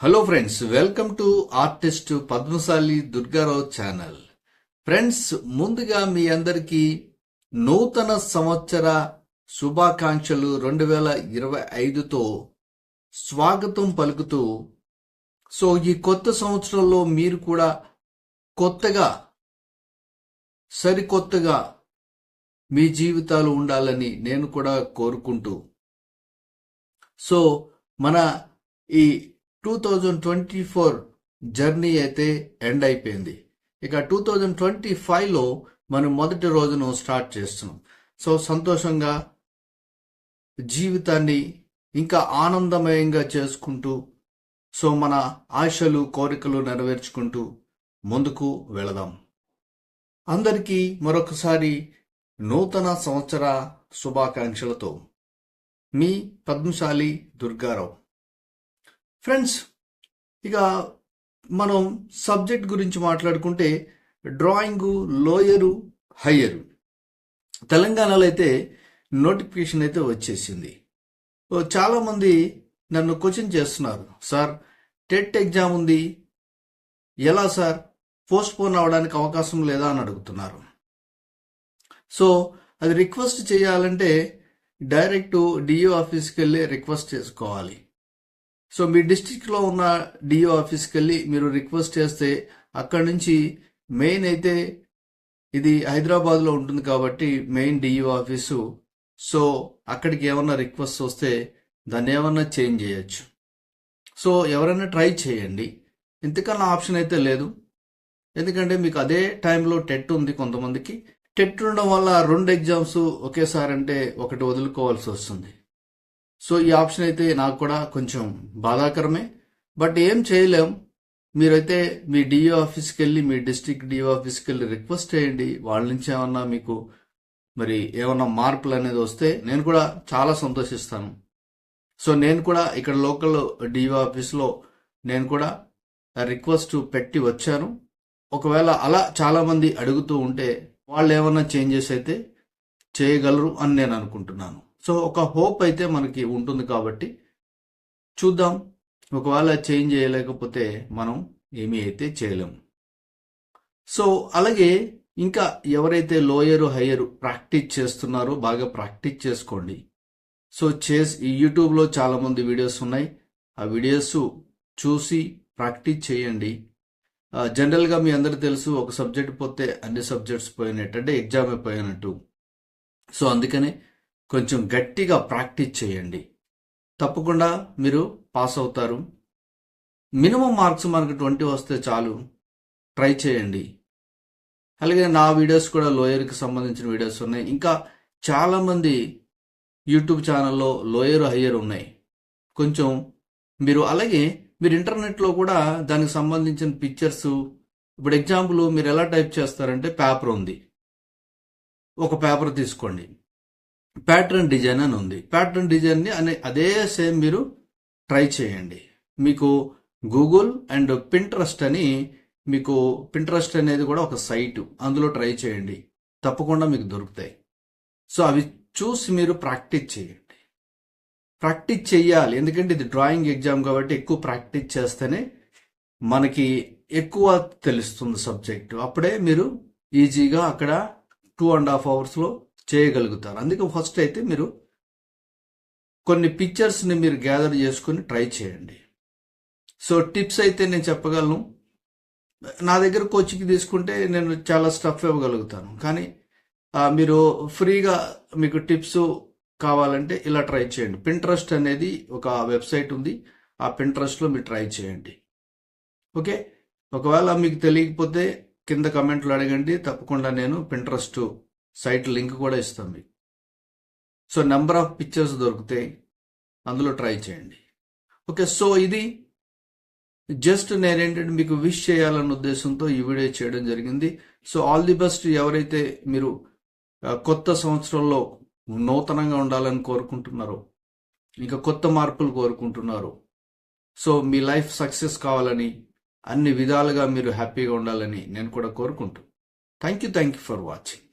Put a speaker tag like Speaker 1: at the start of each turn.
Speaker 1: Hello friends welcome to artist Padmashali Durgarao channel friends ముందుగా మీ అందరికీ నూతన సంవత్సర శుభాకాంక్షలు రెండు వేల ఇరవై ఐదుతో స్వాగతం పలుకుతూ సో ఈ కొత్త సంవత్సరంలో మీరు కూడా కొత్తగా సరికొత్తగా మీ జీవితాలు ఉండాలని నేను కూడా కోరుకుంటూ సో మన ఈ two thousand twenty four journey అయితే ఎండ్ అయిపోయింది. ఇక టూ థౌజండ్ ట్వంటీ ఫైవ్లో మనం మొదటి రోజును స్టార్ట్ చేస్తున్నాం. సో సంతోషంగా జీవితాన్ని ఇంకా ఆనందమయంగా చేసుకుంటూ సో మన ఆశలు కోరికలు నెరవేర్చుకుంటూ ముందుకు వెళదాం. అందరికీ మరొకసారి నూతన సంవత్సర శుభాకాంక్షలతో. మీ పద్మశాలి దుర్గారావు. ఫ్రెండ్స్ ఇక మనం సబ్జెక్ట్ గురించి మాట్లాడుకుంటే డ్రాయింగు లోయరు హయ్యరు తెలంగాణలో అయితే నోటిఫికేషన్ అయితే వచ్చేసింది. చాలామంది నన్ను క్వశ్చన్ చేస్తున్నారు. సార్ టెట్ ఎగ్జామ్ ఉంది. ఎలా సార్? పోస్ట్ పోన్ అవడానికి అవకాశం లేదా? అని అడుగుతున్నారు. సో అది రిక్వెస్ట్ చేయాలంటే డైరెక్ట్ డిఓ ఆఫీస్కి వెళ్ళి రిక్వెస్ట్ చేసుకోవాలి. సో మీ డిస్టిక్లో ఉన్న డిఓ ఆఫీస్కి వెళ్ళి మీరు రిక్వెస్ట్ చేస్తే అక్కడ నుంచి మెయిన్ అయితే ఇది హైదరాబాద్లో ఉంటుంది కాబట్టి మెయిన్ డిఓ ఆఫీసు సో అక్కడికి ఏమన్నా రిక్వెస్ట్ వస్తే దాన్ని ఏమన్నా చేంజ్ చేయొచ్చు. సో ఎవరైనా ట్రై చేయండి. ఇంతకన్నా ఆప్షన్ అయితే లేదు. ఎందుకంటే మీకు అదే టైంలో టెట్ ఉంది కొంతమందికి. టెట్ ఉండడం వల్ల రెండు ఎగ్జామ్స్ ఒకేసారి అంటే ఒకటి వదులుకోవాల్సి వస్తుంది. సో ఈ ఆప్షన్ అయితే నాకు కూడా కొంచెం బాధాకరమే. బట్ ఏం చేయలేం. మీరైతే మీ డిఓ ఆఫీస్కి వెళ్ళి మీ డిస్ట్రిక్ట్ డిఓ ఆఫీస్కి వెళ్ళి రిక్వెస్ట్ చేయండి. వాళ్ళ నుంచి ఏమన్నా మీకు మరి ఏమన్నా మార్పులు అనేది వస్తే నేను కూడా చాలా సంతోషిస్తాను. సో నేను కూడా ఇక్కడ లోకల్ డిఓ ఆఫీస్లో నేను కూడా రిక్వెస్ట్ పెట్టి వచ్చాను. ఒకవేళ అలా చాలామంది అడుగుతూ ఉంటే వాళ్ళు ఏమన్నా చేంజెస్ అయితే చేయగలరు అని నేను అనుకుంటున్నాను. సో ఒక హోప్ అయితే మనకి ఉంటుంది కాబట్టి చూద్దాం. ఒకవేళ చేంజ్ చేయలేకపోతే మనం ఏమీ అయితే చేయలేము. సో అలాగే ఇంకా ఎవరైతే లోయరు హయ్యరు ప్రాక్టీస్ చేస్తున్నారో బాగా ప్రాక్టీస్ చేసుకోండి. సో చేసి ఈ యూట్యూబ్లో చాలామంది వీడియోస్ ఉన్నాయి. ఆ వీడియోస్ చూసి ప్రాక్టీస్ చేయండి. జనరల్గా మీ అందరికి తెలుసు ఒక సబ్జెక్ట్ పోతే అన్ని సబ్జెక్ట్స్ పోయినట్టు అంటే ఎగ్జామ్ పోయినట్టు. సో అందుకనే కొంచెం గట్టిగా ప్రాక్టీస్ చేయండి. తప్పకుండా మీరు పాస్ అవుతారు. మినిమం మార్క్స్ మనకు ట్వంటీ వస్తే చాలు. ట్రై చేయండి. అలాగే నా వీడియోస్ కూడా లోయర్కి సంబంధించిన వీడియోస్ ఉన్నాయి. ఇంకా చాలామంది యూట్యూబ్ ఛానల్లో లోయర్ హయ్యర్ ఉన్నాయి. కొంచెం మీరు అలాగే మీరు ఇంటర్నెట్లో కూడా దానికి సంబంధించిన పిక్చర్స్ ఇప్పుడు ఎగ్జాంపుల్ మీరు ఎలా టైప్ చేస్తారంటే పేపర్ ఉంది. ఒక పేపర్ తీసుకోండి. ప్యాటర్న్ డిజైన్ అని ఉంది. ప్యాటర్న్ డిజైన్ని అనే అదే సేమ్ మీరు ట్రై చేయండి. మీకు గూగుల్ అండ్ పింట్రస్ట్ అని మీకు పింట్రస్ట్ అనేది కూడా ఒక సైట్. అందులో ట్రై చేయండి. తప్పకుండా మీకు దొరుకుతాయి. సో అవి చూసి మీరు ప్రాక్టీస్ చేయండి. ప్రాక్టీస్ చేయాలి ఎందుకంటే ఇది డ్రాయింగ్ ఎగ్జామ్ కాబట్టి ఎక్కువ ప్రాక్టీస్ చేస్తేనే మనకి ఎక్కువ తెలుస్తుంది సబ్జెక్టు. అప్పుడే మీరు ఈజీగా అక్కడ టూ అండ్ హాఫ్ అవర్స్లో చేయగలుగుతారు. అందుకే ఫస్ట్ అయితే మీరు కొన్ని పిక్చర్స్ని మీరు గ్యాదర్ చేసుకొని ట్రై చేయండి. సో టిప్స్ అయితే నేను చెప్పగలను. నా దగ్గర కోచింగ్ తీసుకుంటే నేను చాలా స్టఫ్ ఇవ్వగలుగుతాను. కానీ మీరు ఫ్రీగా మీకు టిప్స్ కావాలంటే ఇలా ట్రై చేయండి. పింట్రస్ట్ అనేది ఒక వెబ్సైట్ ఉంది. ఆ పింట్రస్ట్లో మీరు ట్రై చేయండి. ఓకే ఒకవేళ మీకు తెలియకపోతే కింద కమెంట్లు అడగండి. తప్పకుండా నేను పింట్రస్ట్ సైట్ లింక్ కూడా ఇస్తాం మీకు. సో నెంబర్ ఆఫ్ పిక్చర్స్ దొరుకుతాయి అందులో ట్రై చేయండి. ఓకే సో ఇది జస్ట్ నేనేంటంటే మీకు విష్ చేయాలన్న ఉద్దేశంతో ఈ వీడియో చేయడం జరిగింది. So all the best. ఎవరైతే మీరు కొత్త సంవత్సరంలో నూతనంగా ఉండాలని కోరుకుంటున్నారో ఇంకా కొత్త మార్పులు కోరుకుంటున్నారు సో మీ లైఫ్ సక్సెస్ కావాలని అన్ని విధాలుగా మీరు హ్యాపీగా ఉండాలని నేను కూడా కోరుకుంటు. Thank you thank you for watching.